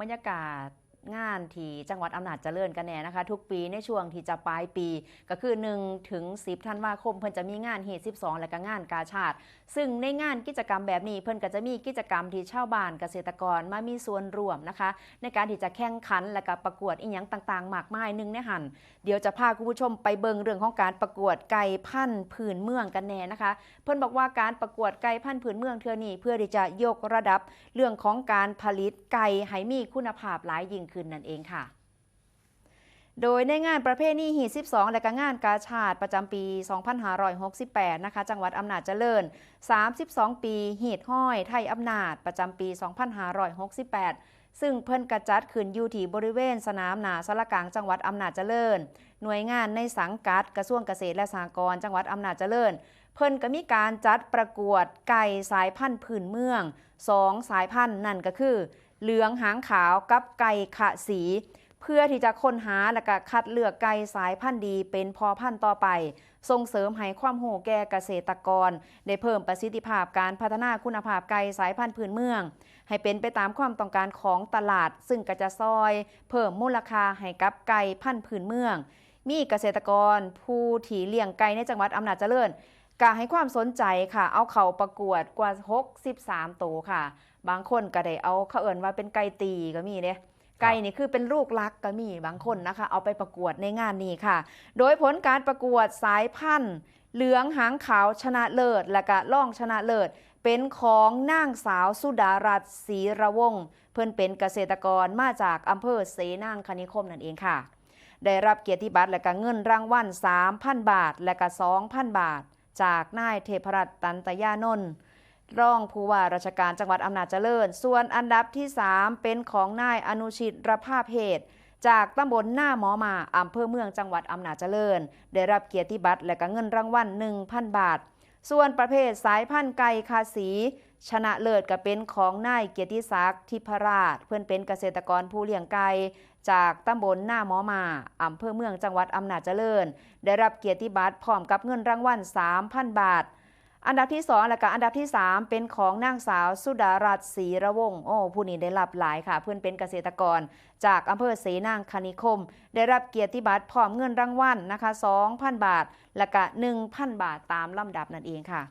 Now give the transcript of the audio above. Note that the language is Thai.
บรรยากาศ งานที่จังหวัดอำนาจเจริญกันแน่นะคะ ทุกปีในช่วงที่จะปลายปี ก็คือ1ถึง10ธันวาคมเพิ่นจะมีงานเหตุ12 และก็งานกาชาติ ซึ่งในงานกิจกรรมแบบนี้ เพิ่นก็จะมีกิจกรรมที่ชาวบ้านเกษตรกรมามีส่วนร่วมนะคะ ในการที่จะแข่งขันและก็ประกวดอีหยังต่างๆมากมายหนึงในหันเดี๋ยวจะพาคุณผู้ชมไปเบิงเรื่องของการประกวดไก่พันธุ์ผืนเมืองกันแน่นะคะ เพิ่นบอกว่าการประกวดไก่พันธุ์ผืนเมืองเทือนี้เพื่อที่จะยกระดับเรื่องของการผลิตไก่ให้มีคุณภาพหลายยิ่งขึ้นนั่นเองค่ะ โดยในงานประเภทนี้หีด12 และก็งานกาชาติประจำปี 2568 นะคะ จังหวัดอำนาจเจริญ 32 ปีหีดห้อย ไทยอำนาจประจำปี 2568ซึ่งเพิ่นกระจัดขึ้นอยู่ที่บริเวณสนามหนาสารกลางจังหวัดอำนาจเจริญ หน่วยงานในสังกัดกระทรวงเกษตรและสหกรณ์จังหวัดอำนาจเจริญ เพิ่นก็มีการจัดประกวดไก่สายพันธุ์พื้นเมืองสองสายพันธุ์นั่นก็คือ เหลืองหางขาวกับไก่ขะสี เพื่อที่จะค้นหาและก็คัดเลือกไก่สายพันธุ์ดีเป็นพอพันธุ์ต่อไป ส่งเสริมให้ความโหแก่เกษตรกร ได้เพิ่มประสิทธิภาพการพัฒนาคุณภาพไก่สายพันธุ์พื้นเมือง ให้เป็นไปตามความต้องการของตลาด ซึ่งก็จะซอย เพิ่มมูลค่าให้กับไก่พันธุ์พื้นเมือง มีเกษตรกรผู้ที่เลี้ยงไก่ในจังหวัดอำนาจเจริญ ก็ให้ความสนใจค่ะ เอาเขาประกวดกว่า 63ตัวค่ะ บางคนก็ได้เอาเขาเอิ่นว่าเป็นไก่ตีก็มีเด้ไก่นี่คือเป็นลูกลักก็มีบางคนนะคะ เอาไปประกวดในงานนี้ค่ะ โดยผลการประกวดสายพันธุ์ เหลืองหางขาวชนะเลิศ และก็ล่องชนะเลิศ เป็นของนางสาวสุดารัตน์ศรีระวงศ์เพิ่นเป็นเกษตรกรมาจากอำเภอเสนางคณิคมนั่นเองค่ะ ได้รับเกียรติบัตรและก็เงินรางวัล3,000 บาท และก็2,000 บาท จากนายเทพรัตน์ตันตยานนท์รองผู้ว่าราชการจังหวัดอำนาจเจริญ ส่วนอันดับที่ 3 เป็นของนายอนุชิตรภาพเหตุ จากตำบลหน้าหมอมาอำเภอเมืองจังหวัดอำนาจเจริญ ได้รับเกียรติบัตรและก็เงินรางวัล1,000 บาท ส่วนประเภทสายพันธุ์ไก่คาสี ชนะเลิศก็เป็นของนายเกียรติศักดิ์ทิพราช เพื่อนเป็นเกษตรกรผู้เลี้ยงไก่จากตำบลหน้าหมอมาอำเภอเมืองจังหวัดอำนาจเจริญ ได้รับเกียรติบัตรพร้อมกับเงินรางวัล 3,000 บาท อันดับที่ 2 และก็อันดับที่ 3 เป็นของนางสาวสุดารัตน์ศรีระวงโอ้ผู้นี้ได้รับหลายค่ะ เพื่อนเป็นเกษตรกร จากอำเภอเสนางคณิคม ได้รับเกียรติบัตรพร้อมเงินรางวัลนะคะ 2,000 บาท และก็1,000 บาทตามลำดับนั่นเองค่ะ